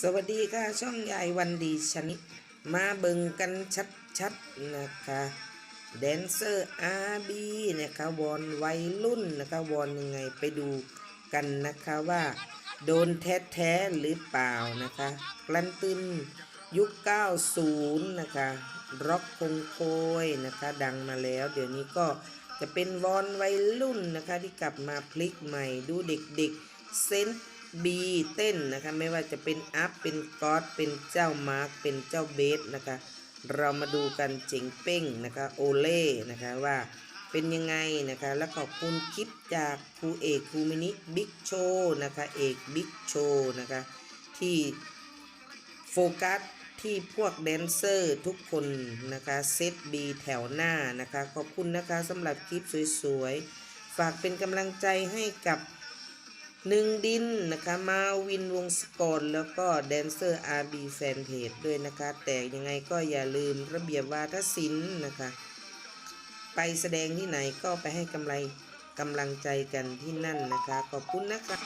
สวัสดีค่ะช่องยายวันดีชนิด มาเบิ่งกันชัดๆนะคะแดนเซอร์อาร์บีนะคะวอนวัยรุ่นนะคะวอนยังไงไปดูกันนะคะว่า โดนแท้ๆหรือเปล่านะคะกลันตึนยุค 90 นะคะร็อกคงโคยนะคะดังมาแล้ว เดี๋ยวนี้ก็จะเป็นวอนวัยรุ่นนะคะที่กลับมาพลิกใหม่ดูเด็กๆเซน ต์บีเต้นนะคะไม่ว่าจะเป็นอัพเป็นก๊อตเป็นเจ้ามาร์กเป็นเจ้าเบสนะคะเรามาดูกันเจ๋งเป้งนะคะโอเล่นะคะว่าเป็นยังไงนะคะแล้วขอบคุณคลิปจากครูเอกครูมินิบิ๊กโชนะคะเอกบิ๊กโชนะคะที่โฟกัสที่พวกแดนเซอร์ทุกคนนะคะเซตบีแถวหน้านะคะขอบคุณนะคะสำหรับคลิปสวยๆ ฝากเป็นกำลังใจให้กับ หนึ่งดินนะคะมาวินวงสกรแล้วก็แดนเซอร์ RB แฟนเพจด้วยนะคะ แต่ยังไงก็อย่าลืมระเบียบวาทศิลป์นะคะ ไปแสดงที่ไหนก็ไปให้กำไรกำลังใจกันที่นั่นนะคะ ขอบคุณนะคะ